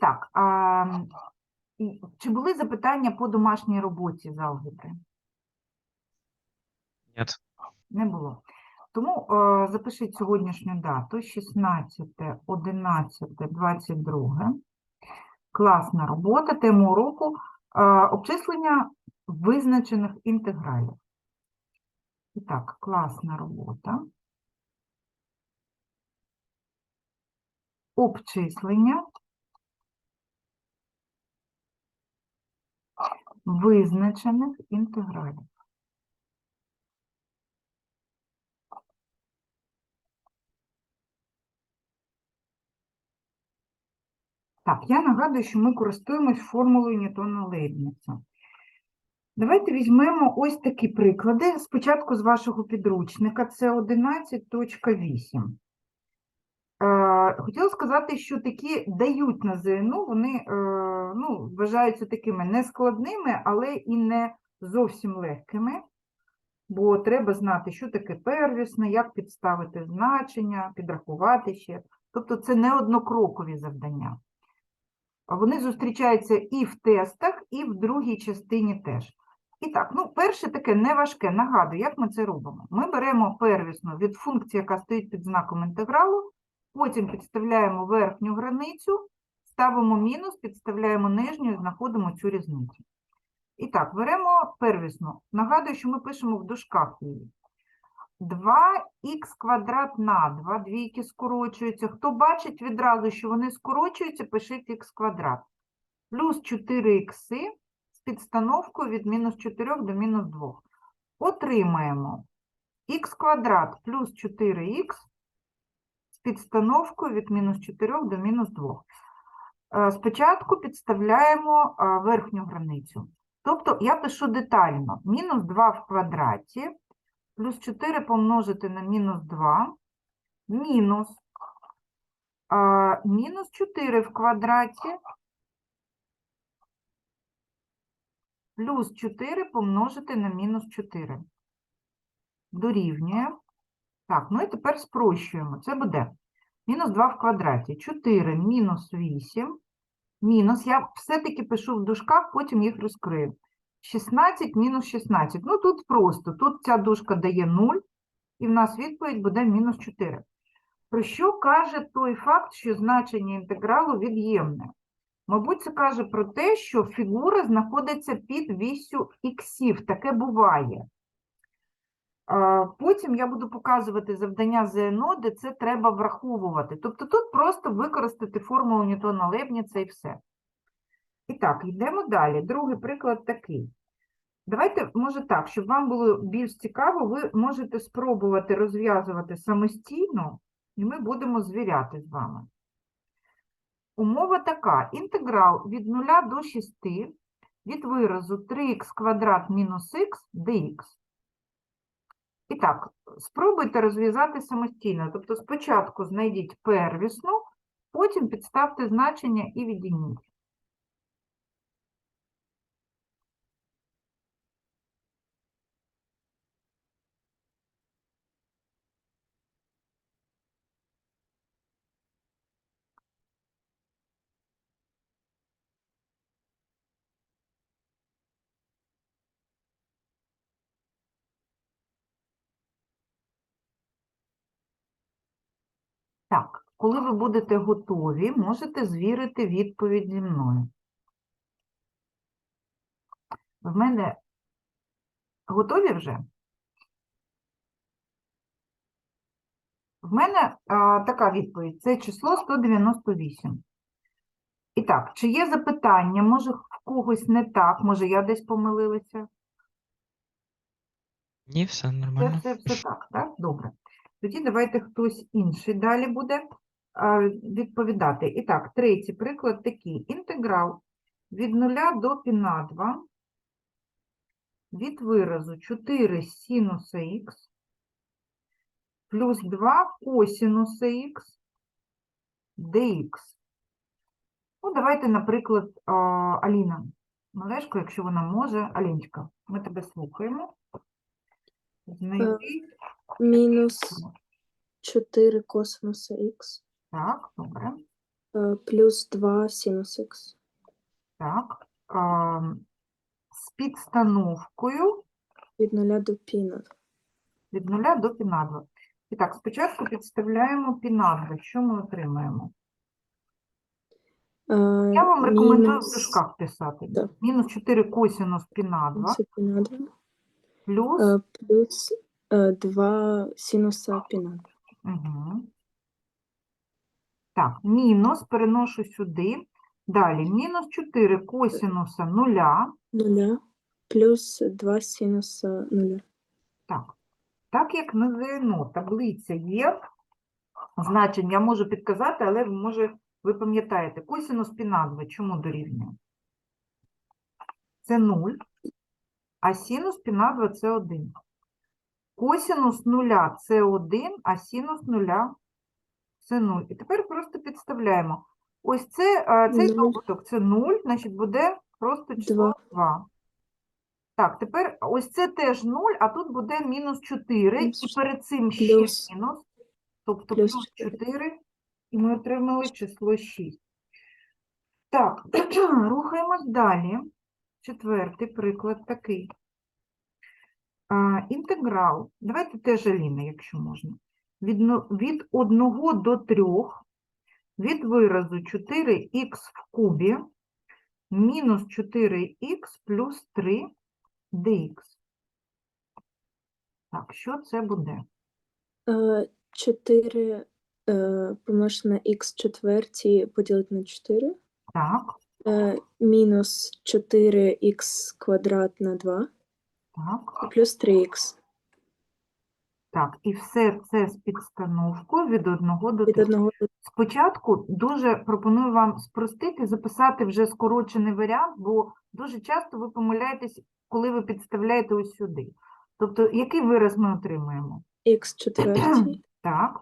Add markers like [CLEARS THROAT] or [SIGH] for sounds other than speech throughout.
так, а, чи були запитання по домашній роботі з алгебри? Нет. Не було. Тому е, запишіть сьогоднішню дату 16, 11, 22. Класна робота, тему уроку е, обчислення визначених інтегралів. І так, класна робота. Обчислення визначених інтегралів. Так, я нагадую, що ми користуємось формулою Ньютона Лейбніца. Давайте візьмемо ось такі приклади. Спочатку з вашого підручника, це 11.8. Е, Хотіла сказати, що такі дають на ЗНО, вони е, ну, вважаються такими нескладними, але і не зовсім легкими, бо треба знати, що таке первісне, як підставити значення, підрахувати ще. Тобто це не однокрокові завдання. Вони зустрічаються і в тестах, і в другій частині теж. І так, ну, перше таке неважке. Нагадую, як ми це робимо. Ми беремо первісну від функції, яка стоїть під знаком інтегралу, потім підставляємо верхню границю, ставимо мінус, підставляємо нижню і знаходимо цю різницю. І так, беремо первісну. Нагадую, що ми пишемо в дужках її. 2х квадрат на 2, двійки скорочуються. Хто бачить відразу, що вони скорочуються, пишіть х квадрат. Плюс 4х з підстановкою від мінус 4 до мінус 2. Отримаємо х квадрат плюс 4х з підстановкою від мінус 4 до мінус 2. Е, Спочатку підставляємо е, верхню границю. Тобто я пишу детально. Мінус 2 в квадраті плюс 4 помножити на мінус 2, мінус, мінус 4 в квадраті, плюс 4 помножити на мінус 4. Дорівнює. Так, ну і тепер спрощуємо. Це буде мінус 2 в квадраті, 4 мінус 8, мінус, я все-таки пишу в дужках, потім їх розкрию. 16 мінус 16. Ну, тут просто. Тут ця дужка дає 0, і в нас відповідь буде мінус 4. Про що каже той факт, що значення інтегралу від'ємне? Мабуть, це каже про те, що фігура знаходиться під вісю іксів. Таке буває. Потім я буду показувати завдання ЗНО, де це треба враховувати. Тобто тут просто використати формулу Ньютона Лебніца і все. І так, йдемо далі. Другий приклад такий. Давайте, може так, щоб вам було більш цікаво, ви можете спробувати розв'язувати самостійно, і ми будемо звіряти з вами. Умова така. Інтеграл від 0 до 6 від виразу 3х квадрат мінус х dx. І так, спробуйте розв'язати самостійно. Тобто спочатку знайдіть первісну, потім підставте значення і відніміть. Так, коли ви будете готові, можете звірити відповідь зі мною. В мене готові вже? В мене а, така відповідь. Це число 198. І так, чи є запитання? Може, в когось не так, може, я десь помилилася? Не, все Це нормально. все, все так, так? Добре. Тоді давайте хтось інший далі буде відповідати. І так, третій приклад такий. Інтеграл від 0 до пі на 2 від виразу 4 синуса х плюс 2 косинуса х dx. Ну, давайте, наприклад, Аліна Малешко, якщо вона може. Аліночка, ми тебе слухаємо. Знайти. Мінус 4 косинуса х Так, добре. Е, Плюс 2 синус х. Так. А, з підстановкою Від 0 до пі на 2. від 0 до пі на 2. І так, спочатку підставляємо пі на 2. Що ми отримаємо? Я вам рекомендую в дужках писати. да. Мінус 4 косінус пі на 2 Пі на 2. плюс Е, Плюс 2 синуса пі на 2. Угу. Так, мінус переношу сюди. Далі, мінус 4 косінуса нуля. 0 плюс 2 синуса 0. Так, так як на ЗНО таблиця є, значень я можу підказати, але може ви пам'ятаєте, косінус пі на 2 чому дорівнює? Це 0, а синус пі на 2 це 1. Косінус нуля це 1, а синус нуля це 0. І тепер просто підставляємо. Ось це, е, цей Нуль. добуток це 0, значить буде просто число Два. 2. Так, тепер ось це теж 0, а тут буде мінус 4, і Мінус перед цим ще плюс- мінус, тобто плюс плюс 4. 4, і ми отримали число 6. Так, [CLEARS THROAT] рухаємось далі. Четвертий приклад такий. А, інтеграл. Давайте теж Аліна, якщо можна. Від, від 1 до 3 від виразу 4х в кубі мінус 4х плюс 3 dx. Так, що це буде? 4 е, помножити на х четверті поділити на 4. Так, Е, Мінус 4х квадрат на 2 так, плюс 3х. Так. І все це з підстановкою від 1 до Від 3. 1 до Спочатку дуже пропоную вам спростити, записати вже скорочений варіант, бо дуже часто ви помиляєтесь, коли ви підставляєте ось сюди. Тобто, який вираз ми отримуємо? х четвертій [CLEARS THROAT] Так,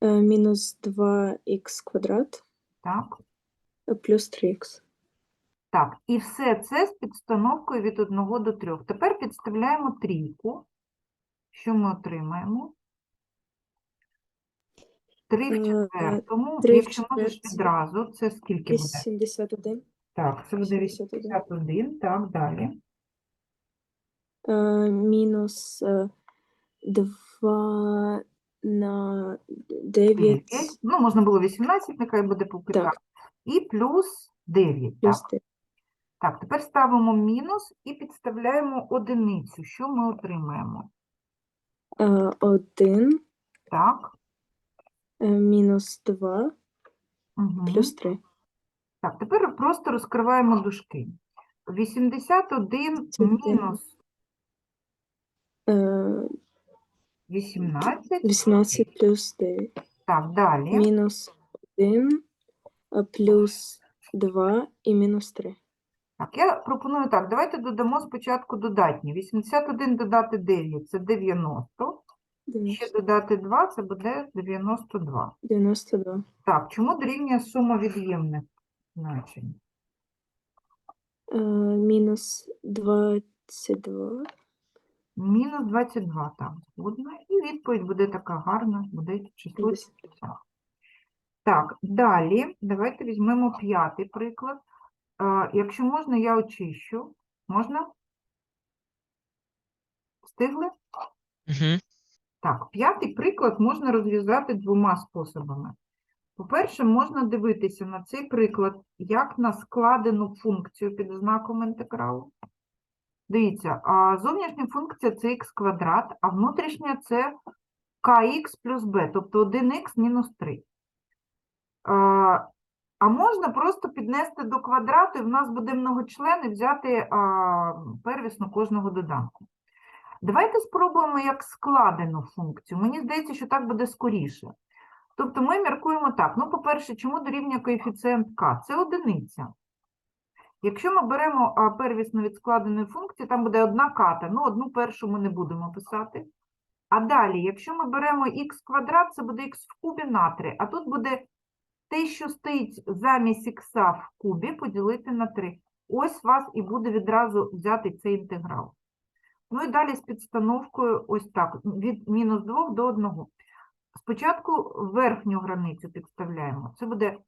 е, мінус 2х квадрат так, плюс 3х. так. І все це з підстановкою від 1 до 3. Тепер підставляємо трійку. Що ми отримаємо? 3 в Е, четвертому. три в Якщо можеш четвертій. відразу, це скільки буде? 81. Так, це буде 81. 81, так, далі. Е, Мінус 2 на 9 9. Ну, можна було 18, нехай буде поки Так. І плюс 9. плюс Так. 9. так, тепер ставимо мінус і підставляємо одиницю. Що ми отримаємо? 1 Так. е, мінус 2 Угу. плюс 3. Так, тепер просто розкриваємо дужки. 81 Це буде- мінус Е, 18. 18 плюс 9. Так, далі. Мінус 1 е, плюс 2 і мінус 3. Так, я пропоную так, давайте додамо спочатку додатні. 81 додати 9 – це 90. Ще додати 2 – це буде 92. 92. Так, чому дорівнює сума від'ємних значень? Е, Мінус 22. Мінус 22, так, згодна. І відповідь буде така гарна, буде число 50. 70. Так, далі давайте візьмемо п'ятий приклад. Якщо можна, я очищу. Можна? Встигли? Угу. Так, п'ятий приклад можна розв'язати двома способами. По-перше, можна дивитися на цей приклад як на складену функцію під знаком інтегралу. Дивіться, а зовнішня функція це х квадрат, а внутрішня це kx плюс b, тобто 1х мінус 3. А, можна просто піднести до квадрату, і в нас буде многочлен і взяти а, первісну кожного доданку. Давайте спробуємо як складену функцію. Мені здається, що так буде скоріше. Тобто ми міркуємо так. Ну, по-перше, чому дорівнює коефіцієнт k? Це одиниця. Якщо ми беремо первісну від складеної функції, там буде одна ката. Ну, одну першу ми не будемо писати. А далі, якщо ми беремо х квадрат, це буде х в кубі на 3. А тут буде те, що стоїть замість х в кубі, поділити на 3. Ось у вас і буде відразу взяти цей інтеграл. Ну і далі з підстановкою ось так, від мінус 2 до 1. Спочатку верхню границю підставляємо. Це буде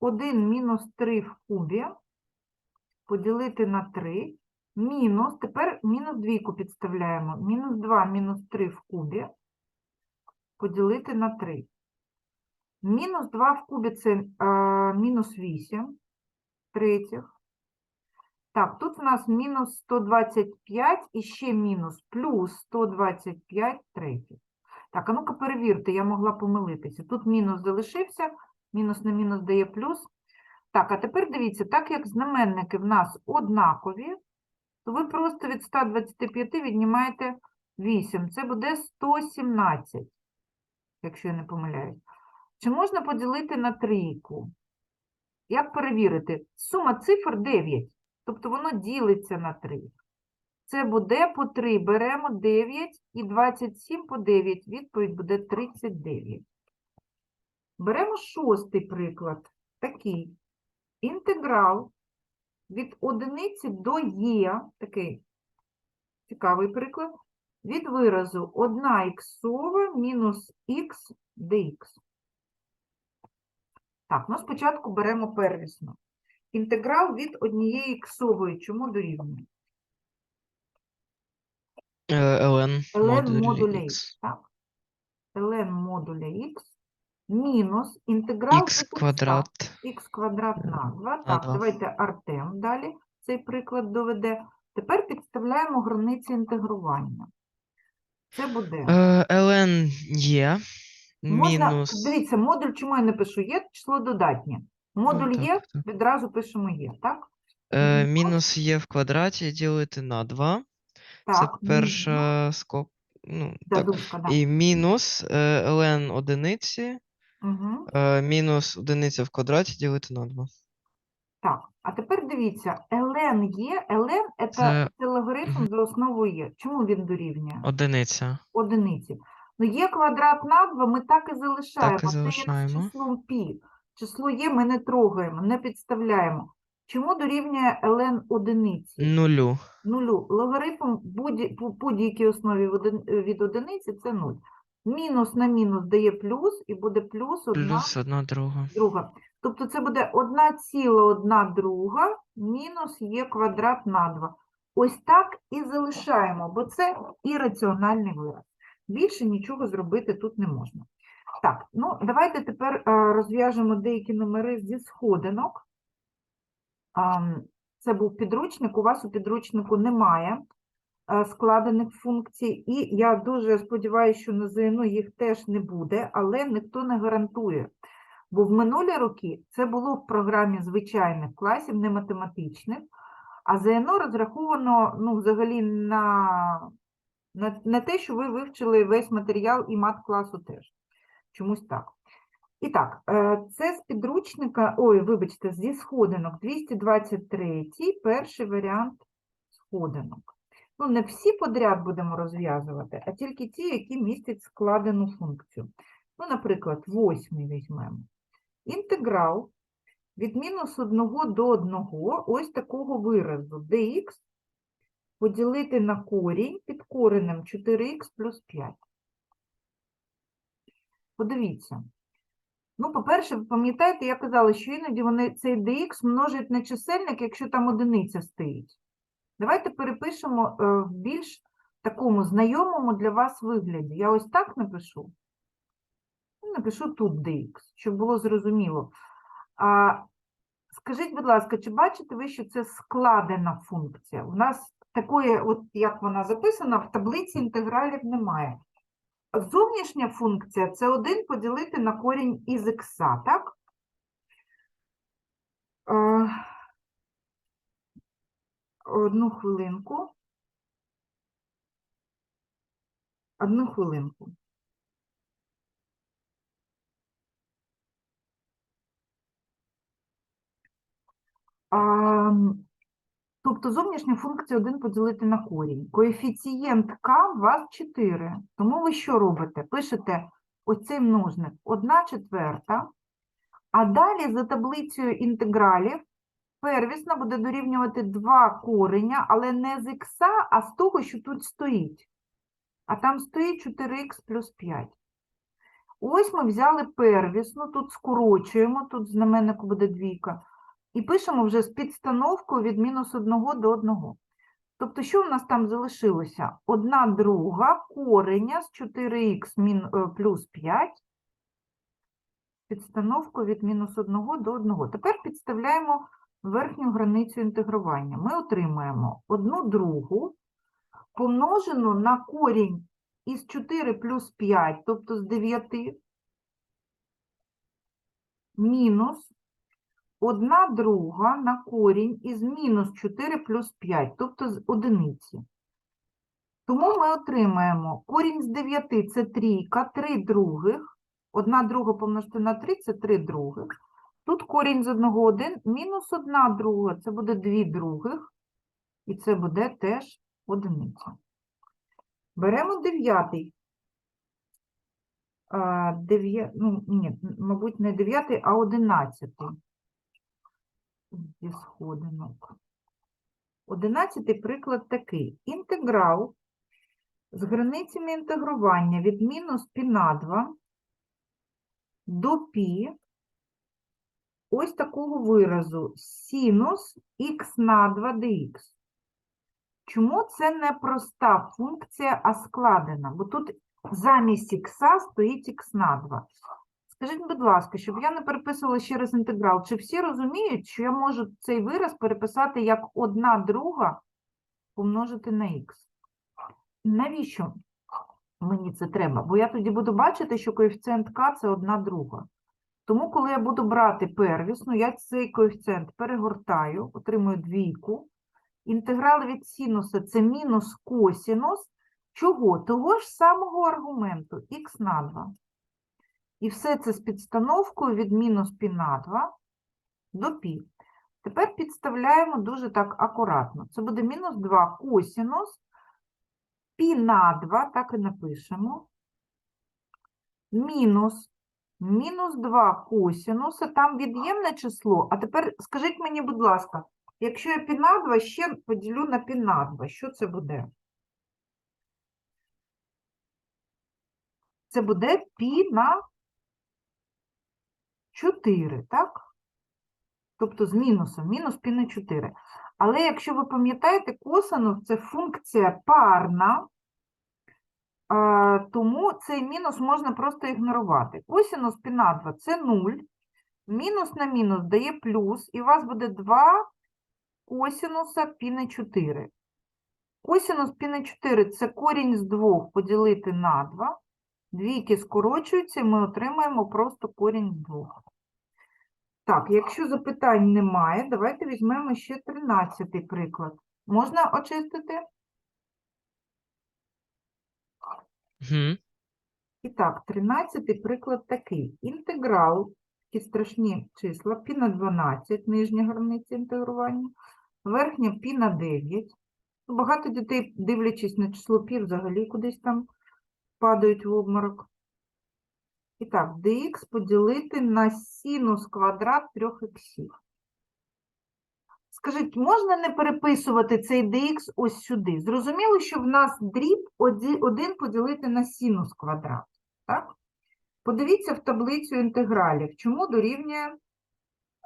1 мінус 3 в кубі поділити на 3, мінус, тепер мінус двійку підставляємо, мінус 2 мінус 3 в кубі поділити на 3. Мінус 2 в кубі це е, мінус 8 третіх. Так, тут в нас мінус 125 і ще мінус плюс 125 третіх. Так, а ну-ка перевірте, я могла помилитися. Тут мінус залишився, мінус на мінус дає плюс. Так, а тепер дивіться, так як знаменники в нас однакові, то ви просто від 125 віднімаєте 8. Це буде 117, якщо я не помиляюсь. Чи можна поділити на трійку? Як перевірити? Сума цифр 9, тобто воно ділиться на 3. Це буде по 3, беремо 9 і 27 по 9, відповідь буде 39. Беремо шостий приклад, такий. Інтеграл від одиниці до є, такий цікавий приклад, від виразу 1 іксова мінус х dx. Так, ну спочатку беремо первісну. Інтеграл від однієї іксової, чому дорівнює? Е, ln ln модуля x. х, так? ln модуля х мінус інтеграл x від квадрат х квадрат на 2. Так, два. давайте Артем далі цей приклад доведе. Тепер підставляємо границі інтегрування. Це буде. Е, ln є Можна, мінус. дивіться, модуль, чому я не пишу є, число додатнє. Модуль так, є, так, так. відразу пишемо є, так? Е, Мгм. мінус є в квадраті ділити на 2. Це Так, перша скок. Ну, так. Дадушка, да. І мінус е, ln одиниці, Угу. е, мінус одиниця в квадраті ділити на 2. Так, а тепер дивіться, ln є, ln – це, Це- це логарифм Мгм. за основою є. Чому він дорівнює? Одиниця. одиниці. Ну, є квадрат на 2, ми так і залишаємо. Це як з залишаємо. числом пі. Число є, ми не трогаємо, не підставляємо. Чому дорівнює ln одиниці? Нулю. Нулю. Логарифм будь- по будь-якій основі в один- е, від одиниці – це 0. Мінус на мінус дає плюс, і буде плюс 1 Плюс одна друга. друга. Тобто це буде 1 ціла 1 друга мінус є квадрат на 2. Ось так і залишаємо, бо це ірраціональний вираз. Більше нічого зробити тут не можна. Так, ну давайте тепер е, розв'яжемо деякі номери зі сходинок. Ам, Це був підручник, у вас у підручнику немає е, складених функцій, і я дуже сподіваюся, що на ЗНО їх теж не буде, але ніхто не гарантує. Бо в минулі роки це було в програмі звичайних класів, не математичних, а ЗНО розраховано ну, взагалі на, на, на те, що ви вивчили весь матеріал і мат-класу теж. Чомусь так. І так, е, це з підручника, ой, вибачте, зі сходинок 223, перший варіант сходинок. Ну, не всі подряд будемо розв'язувати, а тільки ті, які містять складену функцію. Ну, наприклад, восьмий візьмемо. Інтеграл від мінус 1 до 1 ось такого виразу dx поділити на корінь під коренем 4х плюс 5. Подивіться. Ну, по-перше, ви пам'ятаєте, я казала, що іноді вони цей dx множать на чисельник, якщо там одиниця стоїть. Давайте перепишемо е, в більш такому знайомому для вас вигляді. Я ось так напишу. Напишу тут dx, щоб було зрозуміло. А, скажіть, будь ласка, чи бачите ви, що це складена функція? У нас такої, от як вона записана, в таблиці інтегралів немає. Зовнішня функція це 1 поділити на корінь із х, так? Е, Одну хвилинку. Одну хвилинку. А, тобто зовнішня функція 1 поділити на корінь. Коефіцієнт k у вас 4. Тому ви що робите? Пишете оцей множник 1 четверта, а далі за таблицею інтегралів первісна буде дорівнювати 2 кореня, але не з х, а з того, що тут стоїть. А там стоїть 4х плюс 5. Ось ми взяли первісну, тут скорочуємо, тут знаменнику буде двійка, і пишемо вже з підстановкою від мінус 1 до 1. Тобто, що в нас там залишилося? Одна друга кореня з 4х е, плюс 5, підстановкою від мінус 1 до 1. Тепер підставляємо верхню границю інтегрування. Ми отримаємо одну другу помножену на корінь із 4 плюс 5, тобто з 9, мінус одна друга на корінь із мінус 4 плюс 5, тобто з одиниці. Тому ми отримаємо корінь з 9 – це трійка, 3 других, одна друга помножити на 3 – це 3 других. Тут корінь з 1 – 1, мінус 1 друга – це буде 2 других, і це буде теж одиниця. Беремо дев'ятий. А, дев'я... Ну, ні, мабуть, не дев'ятий, а одинадцятий. Зі сходинок. Одинадцятий приклад такий. Інтеграл з границями інтегрування від мінус пі на 2 до пі ось такого виразу синус х на 2 dx. Чому це не проста функція, а складена? Бо тут замість х стоїть х на 2. Скажіть, будь ласка, щоб я не переписувала ще раз інтеграл, чи всі розуміють, що я можу цей вираз переписати як одна друга помножити на х? Навіщо мені це треба? Бо я тоді буду бачити, що коефіцієнт k – це одна друга. Тому, коли я буду брати первісну, я цей коефіцієнт перегортаю, отримую двійку. Інтеграл від синуса – це мінус косінус. Чого? Того ж самого аргументу х на 2. І все це з підстановкою від мінус пі на 2 до пі. Тепер підставляємо дуже так акуратно. Це буде мінус 2 косінус пі на 2, так і напишемо. Мінус мінус 2 косінуса, там від'ємне число. А тепер скажіть мені, будь ласка, якщо я пі на 2 ще поділю на пі на 2, що це буде? Це буде пі на 4, так? Тобто з мінусом, мінус пі на 4. Але якщо ви пам'ятаєте, косинус – це функція парна, тому цей мінус можна просто ігнорувати. Косинус пі на 2 – це 0, мінус на мінус дає плюс, і у вас буде 2 косинуса пі на 4. Косинус пі на 4 – це корінь з 2 поділити на 2. Двійки скорочуються, і ми отримаємо просто корінь з 2. Так, якщо запитань немає, давайте візьмемо ще 13-й приклад. Можна очистити? Угу. І так, 13-й приклад такий. Інтеграл, такі страшні числа, пі на 12, нижня границя інтегрування, верхня пі на 9. Ну, Багато дітей, дивлячись на число пі, взагалі кудись там падають в обморок. І так, dx поділити на синус квадрат 3 іксів. Скажіть, можна не переписувати цей dx ось сюди? Зрозуміло, що в нас дріб 1 поділити на синус квадрат, так? Подивіться в таблицю інтегралів, чому дорівнює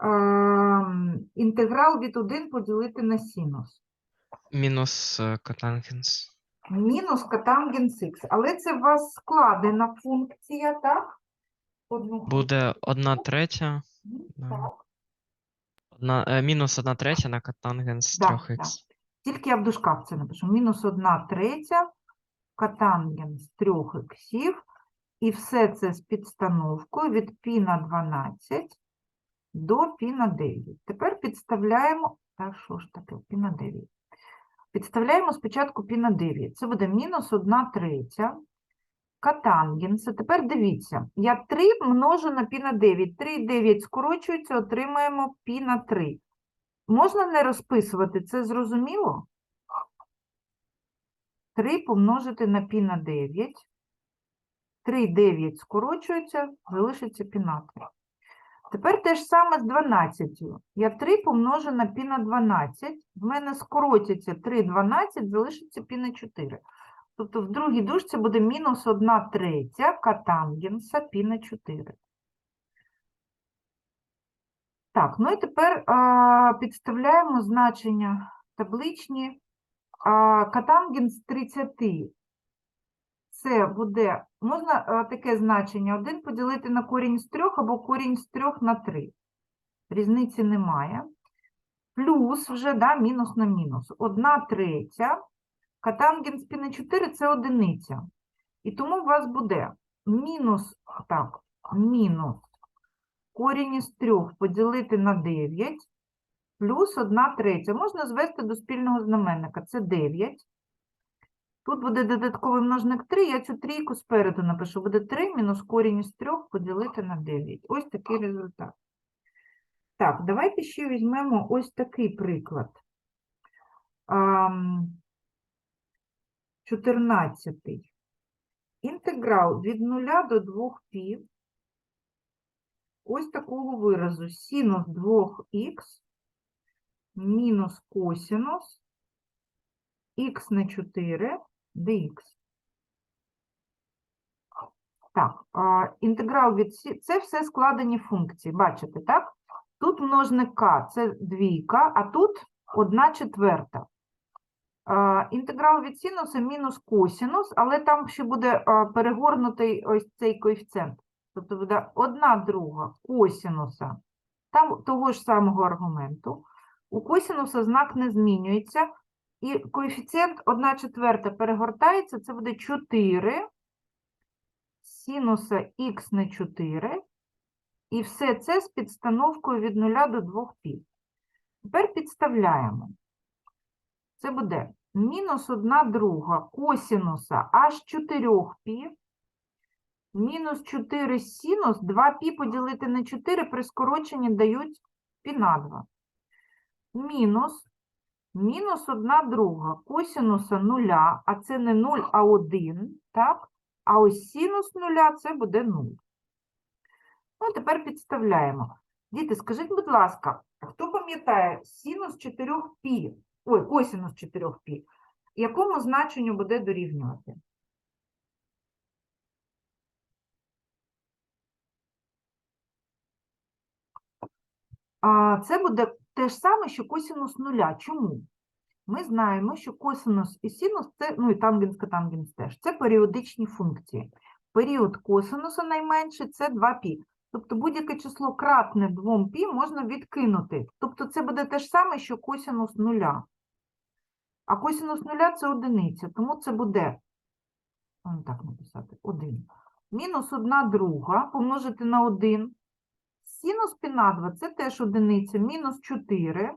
ем, інтеграл від 1 поділити на синус. Мінус е, котангенс. Мінус котангенс х. Але це у вас складена функція, так? Одну Буде 1 третя. Так. Одна, е, мінус 1 третя на котангенс 3х. да. Тільки я в дужках це напишу. Мінус 1 третя котангенс 3 іксів. І все це з підстановкою від пі на 12 до пі на 9. Тепер підставляємо, та що ж таке, пі на 9. Підставляємо спочатку пі на 9. Це буде мінус 1 третя котангенса. Тепер дивіться, я 3 множу на пі на 9. 3 і 9 скорочуються, отримаємо пі на 3. Можна не розписувати, це зрозуміло? 3 помножити на пі на 9. 3 і 9 скорочуються, залишиться пі на 3. Тепер те ж саме з 12. Я 3 помножу на пі на 12. В мене скоротяться 3 12, залишиться пі на 4. Тобто в другій дужці буде мінус 1 третя катангенса пі на 4. Так, ну і тепер а, підставляємо значення табличні. А, катангенс 30. Це буде, можна таке значення 1 поділити на корінь з 3 або корінь з 3 на 3. Різниці немає. Плюс вже, да, мінус на мінус. 1 третя. Катангенс пі на 4 – це одиниця. І тому у вас буде мінус, так, мінус корінь із 3 поділити на 9, плюс 1 третя. Можна звести до спільного знаменника. Це 9. Тут буде додатковий множник 3, я цю трійку спереду напишу. Буде 3 мінус корінь із 3 поділити на 9. Ось такий результат. Так, давайте ще візьмемо ось такий приклад. 14. Інтеграл від 0 до 2 пі ось такого виразу синус 2х мінус косинус х на 4 dx. Так, інтеграл від сі- це все складені функції, бачите, так? Тут множник k – це двійка, а тут 1 четверта. Інтеграл від синуса мінус косинус, але там ще буде перегорнутий ось цей коефіцієнт. Тобто буде 1 друга косинуса там того ж самого аргументу. У косинуса знак не змінюється, і коефіцієнт 1 четверта перегортається, це буде 4 синуса х на 4, і все це з підстановкою від 0 до 2 пі. Тепер підставляємо. Це буде мінус 1 друга косинуса аж 4 пі, мінус 4 синус, 2 пі поділити на 4 при скороченні дають пі на 2. Мінус, мінус 1 друга косинуса 0, а це не 0, а 1, так? А ось синус 0 це буде 0. Ну, тепер підставляємо. Діти, скажіть, будь ласка, хто пам'ятає синус 4 пі, ой, косинус 4 пі, якому значенню буде дорівнювати? Це буде те ж саме, що косинус нуля. Чому? Ми знаємо, що косинус і синус це, ну і тангенс, котангенс теж, це періодичні функції. Період косинуса найменший це 2π. Тобто будь-яке число кратне 2π можна відкинути. Тобто це буде те ж саме, що косинус нуля. А косинус нуля це одиниця, тому це буде, так написати, 1. Мінус 1 друга помножити на 1. Синус пі на 2 це теж одиниця, мінус 4.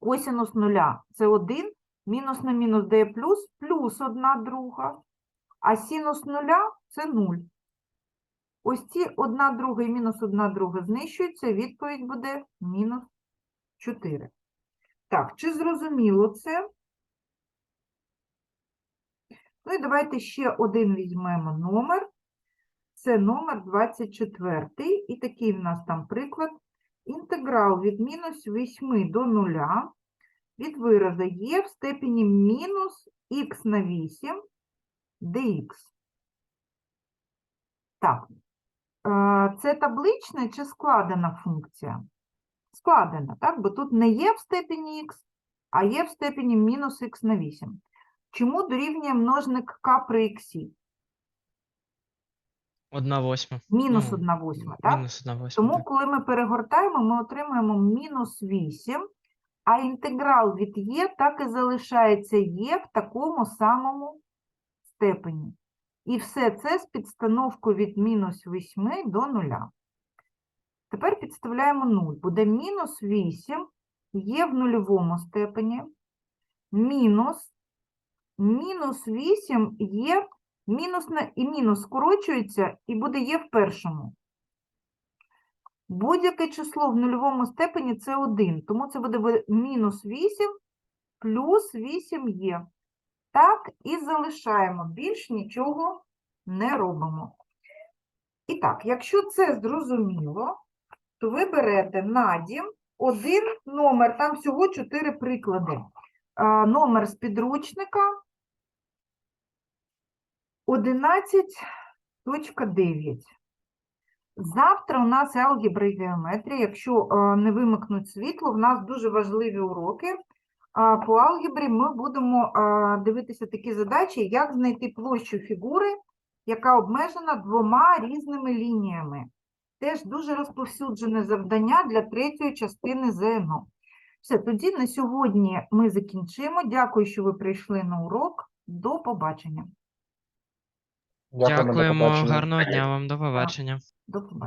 Косинус нуля це 1, мінус на мінус дає плюс, плюс 1 друга. А синус нуля це 0. Ось ці 1 друга і мінус 1 друга знищуються, відповідь буде мінус 4. Так, чи зрозуміло це? Ну і давайте ще один візьмемо номер. Це номер 24. І такий в нас там приклад. Інтеграл від мінус 8 до 0 від виразу є в степені мінус х на 8 dx. Так, е, це таблична чи складена функція? Складена, так? Бо тут не є в степені х, а є в степені мінус х на 8. Чому дорівнює множник k при х? 1 восьма. Мінус Ну, 1 восьма, так? Мінус 1 восьма. Тому, так. коли ми перегортаємо, ми отримуємо мінус 8, а інтеграл від є так і залишається є в такому самому степені. І все це з підстановкою від мінус 8 до 0. Тепер підставляємо 0. Буде мінус 8 є в нульовому степені, мінус, мінус 8 є, мінус на, і мінус скорочується, і буде є в першому. Будь-яке число в нульовому степені це 1, тому це буде мінус 8 плюс 8 є. Так і залишаємо, більш нічого не робимо. І так, якщо це зрозуміло, то ви берете на дім один номер, там всього 4 приклади. Номер з підручника 11.9. Завтра у нас алгебра і геометрія. Якщо е, не вимикнуть світло, в нас дуже важливі уроки. По алгебрі ми будемо е, дивитися такі задачі, як знайти площу фігури, яка обмежена двома різними лініями. Теж дуже розповсюджене завдання для третьої частини ЗНО. Все, тоді на сьогодні ми закінчимо. Дякую, що ви прийшли на урок. До побачення. Дякуємо, Дякуємо, гарного дня вам, до побачення. До побачення.